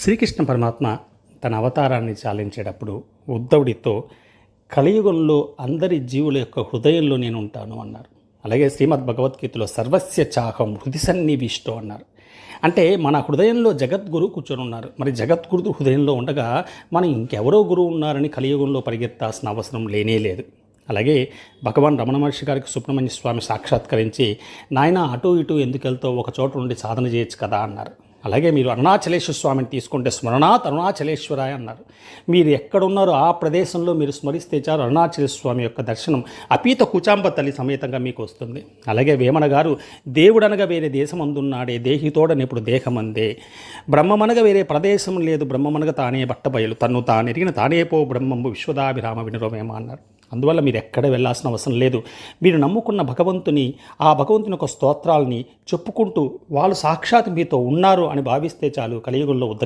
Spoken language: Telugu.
శ్రీకృష్ణ పరమాత్మ తన అవతారాన్ని చాలించేటప్పుడు ఉద్ధవుడితో కలియుగంలో అందరి జీవుల యొక్క హృదయంలో నేను ఉంటాను అన్నారు. అలాగే శ్రీమద్ భగవద్గీతలో సర్వస్య చాహం హృది సన్నివిష్టో అన్నారు. అంటే మన హృదయంలో జగద్గురు కూర్చొని ఉన్నారు. మరి జగద్గురు హృదయంలో ఉండగా మనం ఇంకెవరో గురువు ఉన్నారని కలియుగంలో పరిగెత్తాల్సిన అవసరం లేనే లేదు. అలాగే భగవాన్ రమణ మహర్షి గారికి సుబ్రహ్మణ్య స్వామి సాక్షాత్కరించి నాయన అటు ఇటు ఎందుకు వెళ్తావు? ఒక చోట నుండి సాధన చేయొచ్చు కదా అన్నారు. అలాగే మీరు అరుణాచలేశ్వర స్వామిని తీసుకుంటే స్మరణాత్ అరుణాచలేశ్వరాయ అన్నారు. మీరు ఎక్కడున్నారో ఆ ప్రదేశంలో మీరు స్మరిస్తే చాలు అరుణాచలేశ్వర స్వామి యొక్క దర్శనం అపీత కుచాంబ తల్లి సమేతంగా మీకు వస్తుంది. అలాగే వేమన గారు దేవుడనగా వేరే దేశం అందున్నాడే దేహితోడనిప్పుడు దేహమందే. బ్రహ్మమనగా వేరే ప్రదేశం లేదు బ్రహ్మమనగా తానే బట్టబయలు తన్ను తానెరిగిన తానే పో బ్రహ్మంబు విశ్వదాభిరామ వినురవేమ అన్నారు. అందువల్ల మీరు ఎక్కడ వెళ్ళాల్సిన అవసరం లేదు. మీరు నమ్ముకున్న భగవంతుని ఆ భగవంతుని యొక్క స్తోత్రాలని చెప్పుకుంటూ వాళ్ళు సాక్షాత్ మీతో ఉన్నారు అని భావిస్తే చాలు. కలియుగంలో ఉద్ధరి